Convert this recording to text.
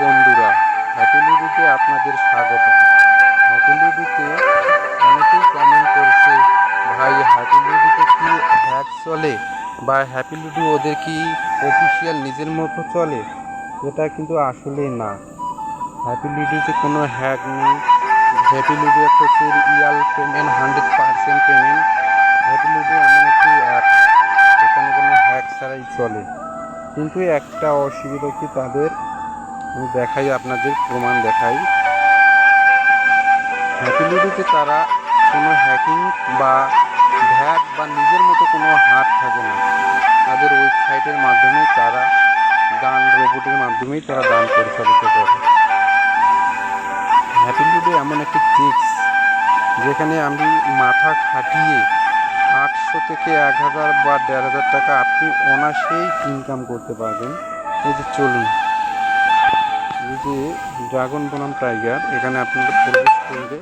বন্ধুরা হ্যাপি লুডুতে আপনাদের স্বাগত হ্যাপি লুডুতে অনেকেই কমেন্ট করছে, ভাই হ্যাপি লুডুতে কি হ্যাক চলে? বা হ্যাপি লুডু ওদের কি অফিসিয়াল নিজের মতো চলে? এটা কিন্তু আসলেই না। হ্যাপি লুডুতে কোনো হ্যাক নেই। হ্যাপি লুডু একটা হচ্ছে real payment hundred percent payment Happy Ludo এমন একটি অ্যাপ এখানে কোনো হ্যাক ছাড়াই চলে। কিন্তু একটা অসুবিধা কি তাদের আমি দেখাই, আপনাদের প্রমাণ দেখাই। হ্যাপি লুডুতে তারা কোনো হ্যাকিং বা ভ্যাট বা নিজের মতো কোনো হাত থাকে না, তাদের ওয়েবসাইটের মাধ্যমে তারা দান রোবটের মাধ্যমেই তারা দান পরিচালিত করে। হ্যাপি লুডু এমন একটি ট্রিক্স যেখানে আমি মাথা খাটিয়ে আটশো থেকে এক হাজার বা দেড় হাজার টাকা আপনি অনায়াসেই ইনকাম করতে পারবেন। এই যে চলুন। ড্রাগন বনাম টাইগার এখানে আপনারা প্রবেশ করবে।